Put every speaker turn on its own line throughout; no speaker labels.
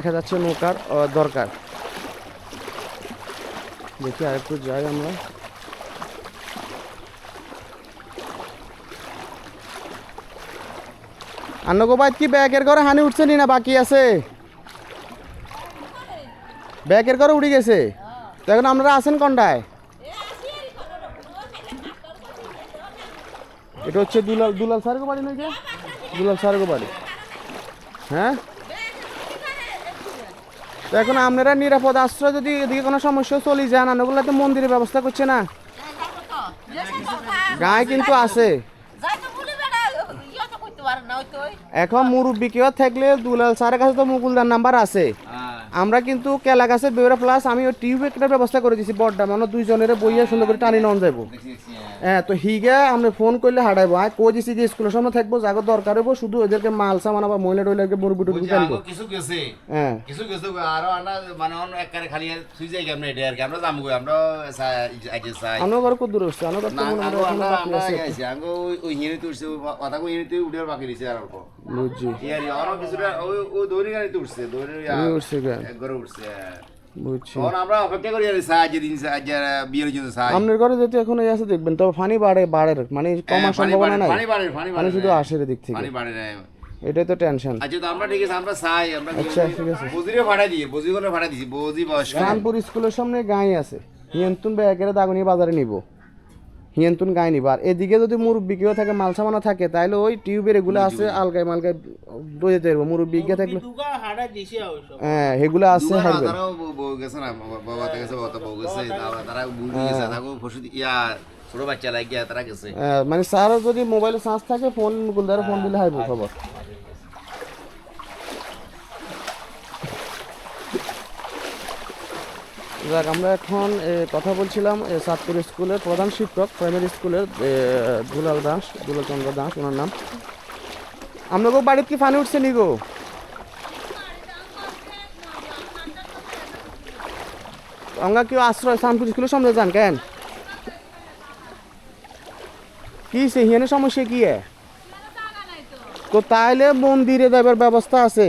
দেখা যাচ্ছে নৌকার আহ, দরকার। দেখি আরেকটু যাই আমরা। আন্নগো বাইত কি ব্যাগের ঘরে হানি উঠছে নি না বাকি আছে? ব্যাগের ঘরে উঠে গেছে? তো এখন আপনারা আছেন কোনটায় এটা হচ্ছে দুলাল দুলাল স্যারের বাড়ি নাকি? দুলাল স্যারের বাড়ি। হ্যাঁ? তো এখন আপনারা নিরাপদ আশ্রয় যদি এদিকে কোনো সমস্যা চলে যান। আনগুলো তো মন্দিরের ব্যবস্থা করছে না। গায়ে কিন্তু আছে। এখন মুরব্বী কেউ থাকলে দুলাল স্যারের কাছে তো মুকুলদার নাম্বার আছে। আমরা কিন্তু কেলা গাছে বেউরা প্লাস আমি ওই টিউব একটা ব্যবস্থা করে দিছি বড়টা মানে দুইজনের বইয়া সুন্দর করে টানি নন যাব হ্যাঁ তো হিগে আমরা ফোন করলে হাঁটাইবো। আয় কই দিছি যে স্কুলের সামনে থাকব জাগো দরকার হব শুধু ওদেরকে মাল সামান আবার মহিলা টইলাকে মুরব্বী টুরবি টানবো
কিছু গেছে।
হ্যাঁ।
কিছু গেছে আরও আমরা মানে অন্য একবারে খালি সুই যাই আমরা এটা আর কি আমরা যাব আমরা আইজে চাই
আনো ঘর কত দূর হচ্ছে? আনো ঘর তো
আমরা আমরা
আছে।
গেছি আঙ্গো ওই হিনিতে উঠছে কথা কই হিনিতে উঠে বাকি দিছে আর অল্প।
বুঝছি।
ইয়ার আরও কিছুটা ওই ওই দৌড়ি গাড়িতে উঠছে দৌড়ি
ওই উঠছে কেন?
একবারে উঠছে
বুঝছি।
আমরা অপেক্ষা করি সাহায্য দিন সাহায্য বিয়ের জন্য সাহায্য।
আপনার ঘরে যদি এখন এই আছে দেখবেন তবে ফানি বাড়ে বাড়ে মানে কমার সম্ভাবনা নাই।
পানি বাড়ে পানি বাড়ে
শুধু আসে দিক থেকে।
পানি বাড়ে না
এটাই তো টেনশন
আচ্ছা তো আমরা ঠিক আছে আমরা চাই আমরা
আচ্ছা, ঠিক আছে।
বজিরে ভাড়া দিয়ে বজি করে ভাড়া দিছি বজি বয়স্ক।
কানপুর স্কুলের সামনে গাই আছে। হিয়ন্তুন ব্যাগের দাগুনি বাজারে নিব। হিয়ন্তুন গাই নিব আর এদিকে যদি মুরব্বী কেউ থাকে মাল সামানো থাকে তাহলে ওই টিউবের এগুলো আছে আলগায় মালগায় দই যেতে পারব মুরব্বি গিয়ে থাকলে হ্যাঁ এগুলো আছে হারবে হ্যাঁ।
ইয়া তারা
মানে স্যার যদি মোবাইলে চার্জ থাকে ফোনগুলো ফোন দিলে হাইব খবর। যাক আমরা এখন কথা বলছিলাম সাতপুর স্কুলের প্রধান শিক্ষক, প্রাইমারি স্কুলের দুলাল দাস, দুলাল চন্দ্র দাস, ওনার নাম। আপনাকে বাড়িতে কি পানি উঠছে নি গো? আমরা কেউ আশ্রয় শান্তিপুর স্কুলের সামনে যান কেন? কি সে হিয়ানে সমস্যা কি? তো তাইলে মন্দিরে যাবার ব্যবস্থা আছে?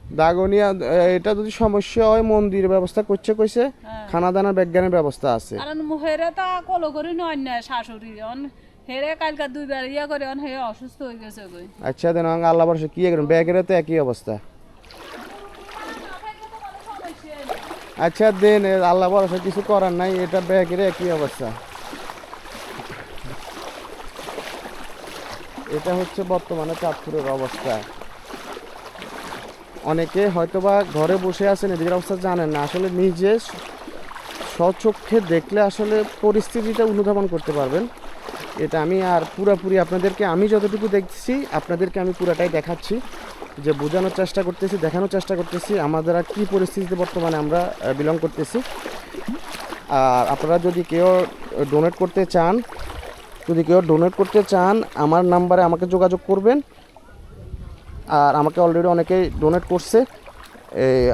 দাগনিয়া এটা যদি সমস্যা হয় মন্দির ব্যবস্থা করছে কইছে
হ্যাঁ।
খানা দানার বিজ্ঞানের ব্যবস্থা আছে।
কারণ হেরে তো কলো করি নয় না শাশুড়ি। অন হেরে কালকা দুইবার ইয়া করে অন হে অসুস্থ হয়ে গেছে গই
আচ্ছা দেন আল্লাহ বর্ষে কি ব্যাগের তো একই অবস্থা। আচ্ছা দেন আল্লাহ কিছু করার নাই এটা ব্যাগের একই অবস্থা। এটা হচ্ছে বর্তমানে চাঁদপুরের অবস্থা। অনেকে হয়তোবা ঘরে বসে আছেন, এদিকের অবস্থা জানেন না। আসলে নিজে স্বচক্ষে দেখলে আসলে পরিস্থিতিটা অনুধাবন করতে পারবেন। এটা আমি আর পুরাপুরি আপনাদেরকে, আমি যতটুকু দেখছি, আপনাদেরকে আমি পুরাটাই দেখাচ্ছি। যে বোঝানোর চেষ্টা করতেছি, দেখানোর চেষ্টা করতেছি, আমাদের আর কী পরিস্থিতিতে বর্তমানে আমরা বিলং করতেছি। আর আপনারা যদি কেউ ডোনেট করতে চান, যদি কেউ ডোনেট করতে চান, আমার নাম্বারে আমাকে যোগাযোগ করবেন। আর আমাকে অলরেডি অনেকেই ডোনেট করছে।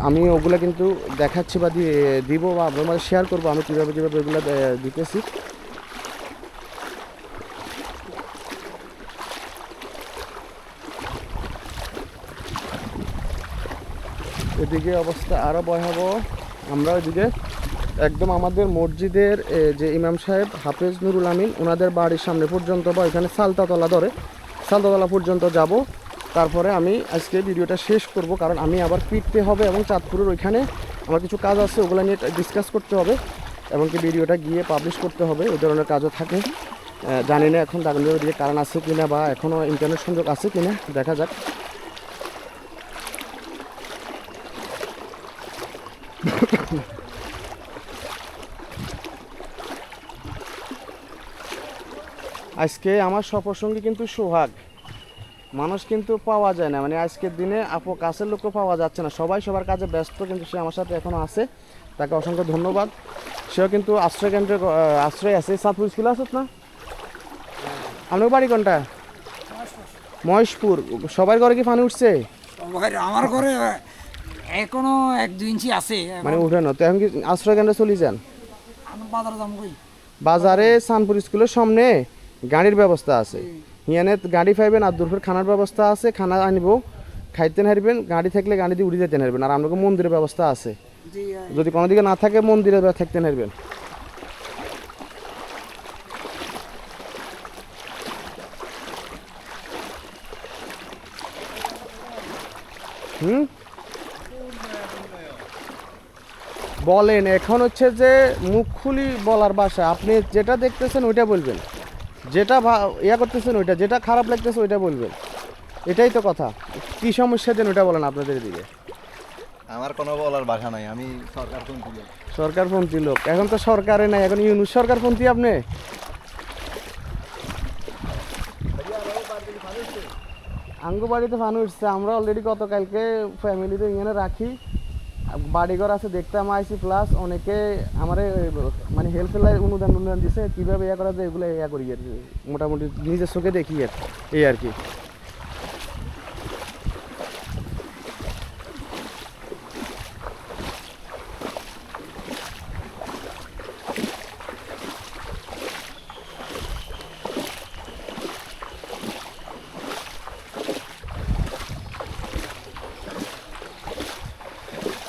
আমি ওগুলো কিন্তু দেখাচ্ছি বা দিব বা আপনার শেয়ার করব, আমি কীভাবে কীভাবে ওগুলো দিতেছি। এদিকে অবস্থা আরও ভয়াবহ। আমরা ওইদিকে একদম আমাদের মসজিদের যে ইমাম সাহেব হাফেজ নুরুল আমিন ওনাদের বাড়ির সামনে পর্যন্ত বা এখানে সালতাতলা ধরে, সালতাতলা পর্যন্ত যাব। তারপরে আমি আজকে ভিডিওটা শেষ করব, কারণ আমি আবার ফিরতে হবে এবং চাঁদপুরের ওইখানে আমার কিছু কাজ আছে, ওগুলো নিয়ে ডিসকাস করতে হবে এবং কি ভিডিওটা গিয়ে পাবলিশ করতে হবে, ওই ধরনের কাজও থাকে। জানি না এখন দাগনের ওইদিকে কারণ আছে কি না বা এখনও ইন্টারনেট সংযোগ আছে কি না দেখা যাক। আজকে আমার সফরসঙ্গী কিন্তু সোহাগ। মানুষ কিন্তু পাওয়া যায় না। মানে আজকের দিনে আপু কাছের লোকও পাওয়া যাচ্ছে না। সবাই সবার কাজে ব্যস্ত কিন্তু সে আমার সাথে এখনও আছে। তাকে অসংখ্য ধন্যবাদ। সেও কিন্তু আশ্রয় কেন্দ্রে আশ্রয় আছে। সাতপুর স্কুল আছে না? আপনার বাড়ি কোনটা? মহেশপুর। সবার ঘরে কি পানি উঠছে?
আমার ঘরে এখনও এক দুই ইঞ্চি আছে।
মানে উঠে না। তো এখন কি আশ্রয় কেন্দ্রে চলে যান?
বাজারে
সানপুর স্কুলের সামনে গাড়ির ব্যবস্থা আছে। হিয়ানে গাড়ি পাইবেন আর দুপুর খানার ব্যবস্থা আছে খানা আনব খাইতে হারবেন গাড়ি থাকলে গাড়ি দিয়ে উড়ে যেতে হারবেন আর আপনাকে মন্দিরের ব্যবস্থা আছে। যদি কোনো দিকে না থাকে মন্দিরে থাকতে হারবেন। হুম? বলেন এখন হচ্ছে যে মুখ খুলি বলার বাসা আপনি যেটা দেখতেছেন ওইটা বলবেন। যেটা ইয়া করতেছেন ওইটা যেটা খারাপ লাগতেছে ওইটা বলবেন। এটাই তো কথা। কি সমস্যা দেন ওইটা বলেন আপনাদের দিকে
আমার কোনো বলার ভাষা নাই আমি সরকার কোন তুলে
সরকারপন্থী লোক। এখন তো সরকারে নাই এখন ইউনুস সরকারপন্থী আপনি? আঙ্গু বাড়িতে ফানু উঠছে। আমরা অলরেডি গতকালকে ফ্যামিলিতে এখানে রাখি। বাড়িঘর আছে, দেখতে আমার আইসি প্লাস অনেকে আমার মানে হেল্প অনুদান অনুদান দিছে, কীভাবে ইয়া করা যায় এগুলো ইয়া করি আর কি। মোটামুটি নিজের চোখে দেখি আর এই আর কি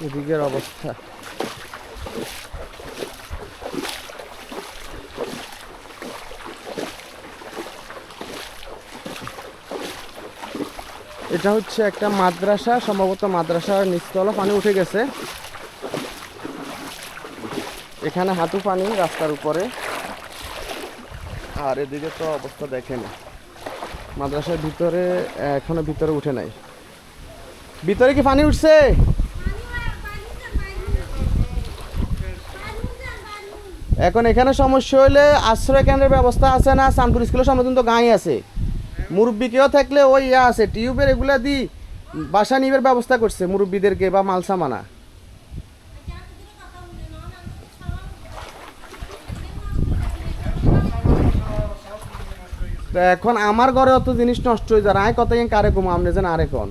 এদিকের অবস্থা। এটা হচ্ছে একটা মাদ্রাসা, সম্ভবত মাদ্রাসার নিচতলা, পানি উঠে গেছে। এখানে হাঁটু পানি রাস্তার উপরে। আর এদিকে তো অবস্থা দেখেন, মাদ্রাসার ভিতরে, এখনও ভিতরে উঠে নাই। ভিতরে কি পানি উঠছে? এখন এখানে সমস্যা হইলে আশ্রয় কেন্দ্রের ব্যবস্থা আছে না? সানপুর স্কুলের সামনে কিন্তু গাঁই আছে। মুরব্বী কেউ থাকলে ওই ইয়া আছে, টিউবের এগুলা দি বাসা নিবের ব্যবস্থা করছে মুরব্বীদেরকে বা মালসামানা তো এখন আমার ঘরে অত জিনিস নষ্ট হয়ে যায় আয় কথা কারে কম আপনি যেন আর কোন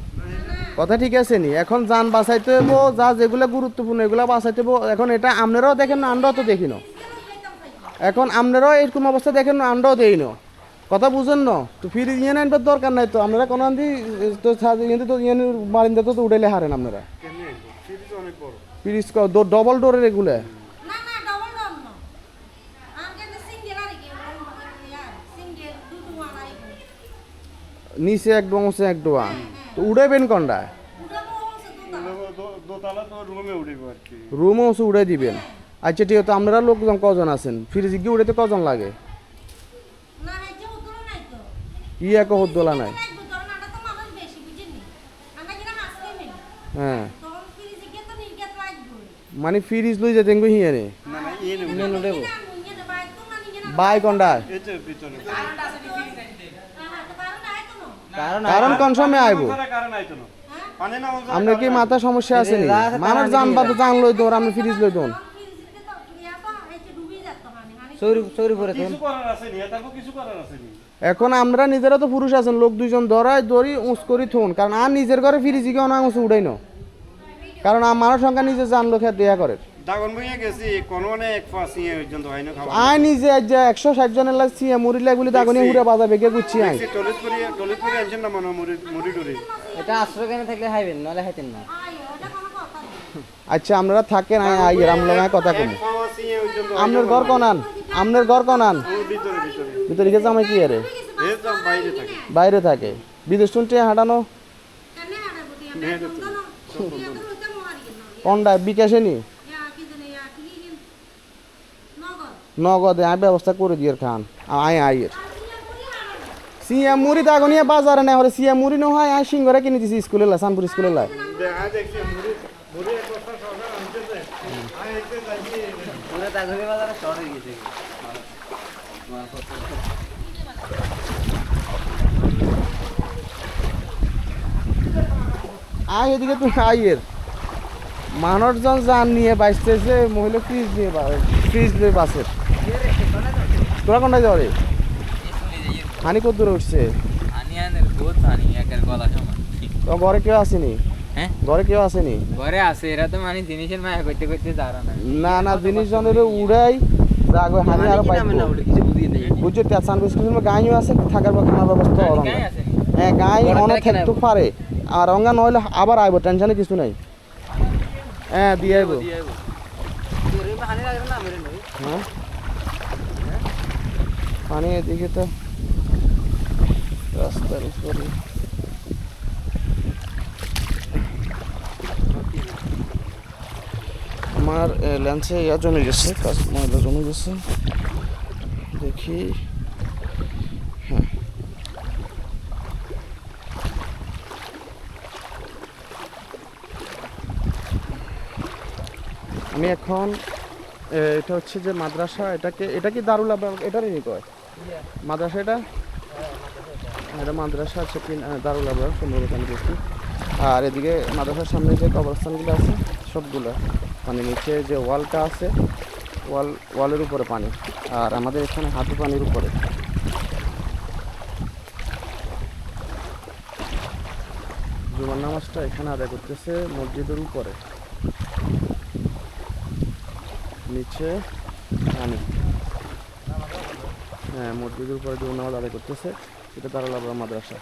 কথা ঠিক আছে নি? এখন যান বাঁচাইতে হব যা যেগুলো গুরুত্বপূর্ণ এগুলো বাঁচাইতে হব এখন এটা আপনারাও দেখেন না, আমরাও তো দেখি না। এখন আপনারাও এরকম অবস্থা দেখেন আমরাও দেই না। কথা বুঝেন না? তো ফিরে ইয়ে আনবার দরকার নাই তো আপনারা কোনো আন্দি তো তো ইয়ে তো উড়াইলে হারেন আপনারা ফ্রিজ ডবল ডোরের এগুলো।
না না ডবল ডর না। আমাকে তো সিঙ্গেল আর কি সিঙ্গেল দুটো আনাই
নিচে এক ডোয়া উঁচে এক ডোয়া তো উড়াইবেন কোনটা? রুমও হচ্ছে উড়াই দিবেন। আচ্ছা ঠিক আছে আপনারা লোকজন কজন আছেন? ফ্রিজ গিয়ে উড়াইতে কজন লাগে?
না এই যে উত্তর নাই
এক হদ্দোলা নাই?
আমরা তো মানুষ বেশি বুঝিনি আমরা কিনা হাসতে নেই।
হ্যাঁ।
তখন ফ্রিজে গিয়ে তো নির্গত লাগবে।
মানে ফ্রিজ লই যেতেন গো হিয়ারে বাই কোনটা
হ্যাঁ তো কারণ নাই
কোন সময় আইব? আপনার কি মাথা সমস্যা আছে নি? মানুষ জান বাদ জান লই দৌড় আপনি ফ্রিজ লই দৌড়
ফ্রিজে তো ইয়া তো এই যে ডুবে যেত মানে মানে
এখন আমরা নিজেরা তো পুরুষ আছেন লোক দুইজন ধরাই দড়ি উঁচ করি থুন। কারণ আর নিজের ঘরে ফ্রিজ গিয়ে অনা উঁচু উঠাই ন কারণ আমার সংখ্যা নিজে জানলো খেয়ে দেয়া করে।
না
আয় নিজে আজ একশো ষাট জনের লাগছি মুড়ি লাগবলি তাগনি হুড়ে বাজা বেগে গুচ্ছি
না
এটা আশ্রয় কেন থাকলে খাইবেন নাহলে খাইতেন না।
আয় ওটা কোনো কথা না
আচ্ছা আপনারা থাকেন আই কথা কম আপনার ঘর কনান। আপনার ঘর কনান
ভিতরে
গেছে আমি কি আরে
বাইরে থাকে।
বিদেশ শুনতে হাঁটানো?
তো তো
কোনটা? বিকাশে নি?
নগদ।
আমি ব্যবস্থা করে দিয়ে খান। আয়
ইয়া হারাবো
সিয়া মুড়ি তাগনিয়া বাজারে নেই। হরে সিয়া মুড়ি নহয় আয় সিঙ্গরে কিনে দিছি স্কুলে লাই সানপুর স্কুলে লাই।
আনতেছে আয়
এদিকে তুই আয়ের মানুষজন যান নিয়ে বাইসতেছে মহিলা ফ্রিজ নিয়ে ফ্রিজ লই বাসের তোরা কোনটায় যাও রে হানি কত দূরে উঠছে।
আনি আনের বহুত আনি একের গলা সমান।
তোমার ঘরে কেউ আসেনি?
হ্যাঁ?
ঘরে কেউ আসেনি?
ঘরে আছে এরা তো মানে জিনিসের মায়া করতে করতে দাঁড়া না।
না না জিনিস জনের উড়াই যাগো হানি আরও পাইবো বুঝছ বিস্কুটের গাঁইও আছে থাকার বা খানার ব্যবস্থা অরঙ্গা। হ্যাঁ গাই অনেক থাকতে পারে। আর অঙ্গা নইলে আবার আইবো টেনশনে কিছু নাই। হ্যাঁ দিয়ে আইবো। হ্যাঁ? পানি এদিকে তো রাস্তার উপরে। আমার ল্যান্সে ইয়া জমে গেছে কাজ ময়লা জমে গেছে। দেখি। হ্যাঁ। আমি এখন এটা হচ্ছে যে মাদ্রাসা এটাকে এটা কি দারুল এটারই নি কয়? মাদ্রাসা এটা? হ্যাঁ, এটা। মাদ্রাসা হচ্ছে কি দারুল আবাব সম্ভবত আমি দেখি। আর এদিকে মাদ্রাসার সামনে যে কবরস্থানগুলো আছে, সবগুলো মানে নিচে যে ওয়ালটা আছে, ওয়াল, ওয়ালের উপরে পানি আর আমাদের এখানে হাঁটু পানির উপরে। জুমার নামাজটা এখানে আদায় করতেছে মসজিদের উপরে। নিচে পানি। হ্যাঁ মসজিদের উপরে জুমার নামাজ আদায় করতেছে, এটা দারুল আবরা মাদ্রাসা।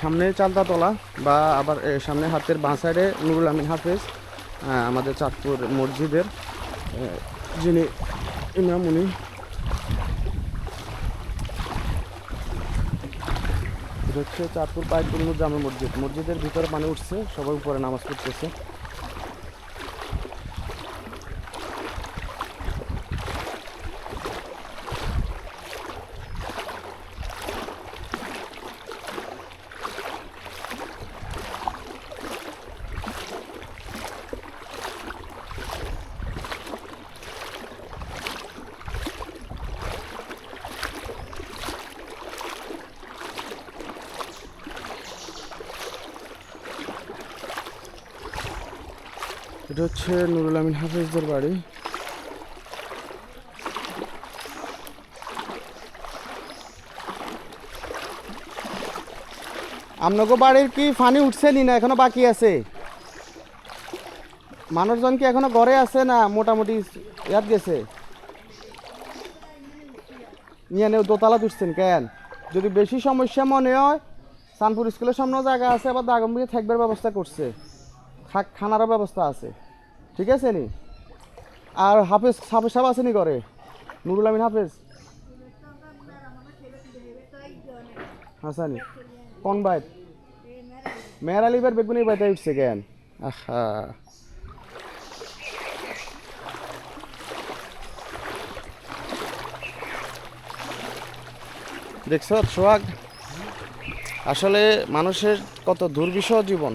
সামনে চালতা তলা বা আবার সামনে হাতের বাঁ সাইডে নুরুল আমিন হাফেজ আমাদের চাঁদপুর মসজিদের যিনি ইমাম উনি। হচ্ছে চাঁদপুর পাইপুর জামে মসজিদ। মসজিদের ভিতরে পানি উঠছে, সবাই উপরে নামাজ পড়তেছে। এটা হচ্ছে নুরুল আমিন হাফিজদের বাড়ি। আপনাকে বাড়ির কি ফানি উঠছেনি না এখনও বাকি আছে? মানুষজন কি এখনও ঘরে আছে না মোটামুটি ইয়াত গেছে? নিয়ে নেও দোতলা উঠছেন কেন? যদি বেশি সমস্যা মনে হয়, সানপুর স্কুলের সামনেও জায়গা আছে, আবার দাগম্বিকে থাকবার ব্যবস্থা করছে। খানারও ব্যবস্থা আছে। ঠিক আছে নি? আর হাফেজ হাফেজ সাহেব আছে নি করে নুরুল আমিন হাফেজ? হাসানি। কোন বাইট মেয়ের আলিবার বেগুনি বাইতে উঠছে কেন? আহা। দেখছ সোহাগ? আসলে মানুষের কত দুর্বিষহ জীবন।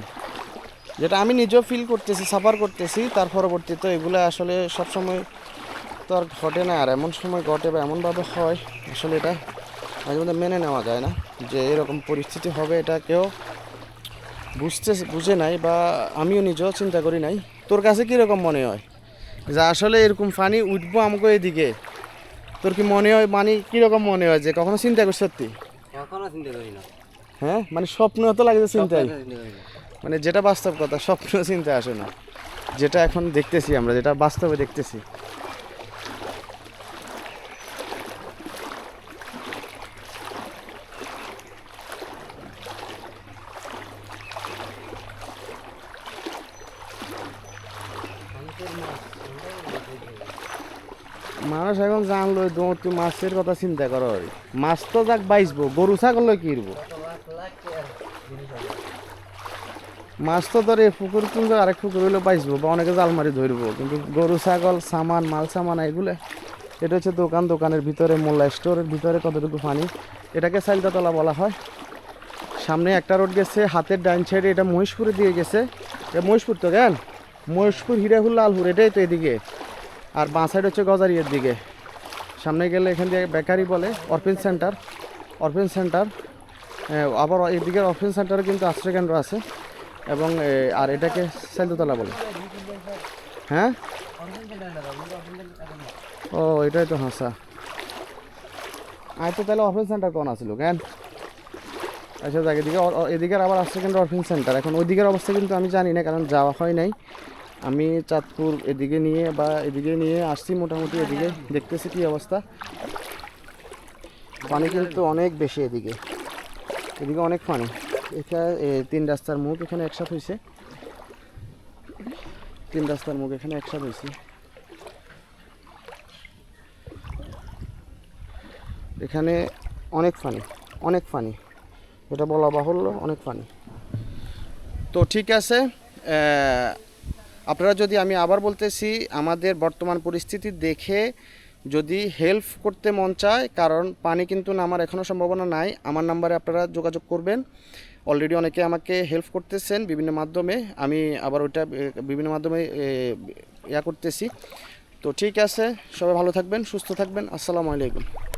যেটা আমি নিজেও ফিল করতেছি সাফার করতেছি তার পরবর্তীতে এগুলো আসলে সবসময় তো আর ঘটে না। আর এমন সময় ঘটে বা এমনভাবে হয় আসলে এটা মাঝে মধ্যে মেনে নেওয়া যায় না যে এরকম পরিস্থিতি হবে এটা কেউ বুঝতে বুঝে নাই বা আমিও নিজেও চিন্তা করি নাই। তোর কাছে কীরকম মনে হয়? যে আসলে এরকম পানি উঠবো আমাকে এদিকে? তোর কি মনে হয় মানে কীরকম মনে হয় যে কখনো চিন্তা করি সত্যি?
কখনো চিন্তা করি না।
হ্যাঁ মানে স্বপ্ন তো লাগে যে মানে যেটা বাস্তব কথা, স্বপ্ন চিন্তা আসে না। যেটা এখন দেখতেছি আমরা, যেটা বাস্তবে দেখতেছি। মানুষ এখন জানলো তুই মাছের কথা চিন্তা করো। মাছ তো যাক বাইসবো, গরু ছাগল কিনবো মাছ তো ধরে পুকুর কিন্তু আরেক পুকুর হইলে পাইছবো বা অনেকে জাল মারি ধরবো। কিন্তু গরু, ছাগল, সামান, মাল সামান এগুলো এটা হচ্ছে দোকান, দোকানের ভিতরে, মোল্লা স্টোরের ভিতরে কতটুকু পানি, এটাকে সাইলদাতলা বলা হয়। সামনে একটা রোড গেছে, হাতের ডাইন সাইডে এটা মহিষপুরে দিয়ে গেছে। এটা মহিষপুর তো, কেন? মহিষপুর হিরাহুল লালপুর এটাই তো এদিকে। আর বাঁ সাইড হচ্ছে গজারিয়ার দিকে। সামনে গেলে এখান দিয়ে বেকারি বলে, অরফিন সেন্টার। অরফিন সেন্টার আবার এদিকের অরফিন সেন্টারে কিন্তু আশ্রয় কেন্দ্র আছে। এবং আর এটাকে সেলদোতলা বলে। হ্যাঁ? ও, এটাই তো হাসা। আয় তো তাহলে অরফিন সেন্টার কোন আছিল কেন? আচ্ছা দেখ, এদিকে এদিকের আবার আসছে কিন্তু অরফিন সেন্টার এখন ওইদিকের অবস্থা কিন্তু আমি জানি না, কারণ যাওয়া হয় নাই। আমি চাঁদপুর এদিকে নিয়ে বা এদিকে নিয়ে আসছি মোটামুটি, এদিকে দেখতেছি কি অবস্থা। পানি কিন্তু অনেক বেশি এদিকে। এদিকে অনেক পানি। এখানে এ, তিন রাস্তার মুখ এখানে একসাথে হয়েছে তিন রাস্তার মুখ এখানে একসাথে হয়েছে এখানে অনেক পানি অনেক পানি এটা বলা বাহুল্য অনেক পানি তো ঠিক আছে আপনারা যদি আমি আবার বলতেছি আমাদের বর্তমান পরিস্থিতি দেখে যদি হেল্প করতে মন চায় কারণ পানি কিন্তু নামার এখনও সম্ভাবনা নাই আমার নাম্বারে আপনারা যোগাযোগ করবেন। অলরেডি অনেকে আমাকে হেল্প করতেছেন বিভিন্ন মাধ্যমে। আমি আবার ওইটা বিভিন্ন মাধ্যমে ইয়া করতেছি। তো ঠিক আছে, সবাই ভালো থাকবেন, সুস্থ থাকবেন। আসসালামু আলাইকুম।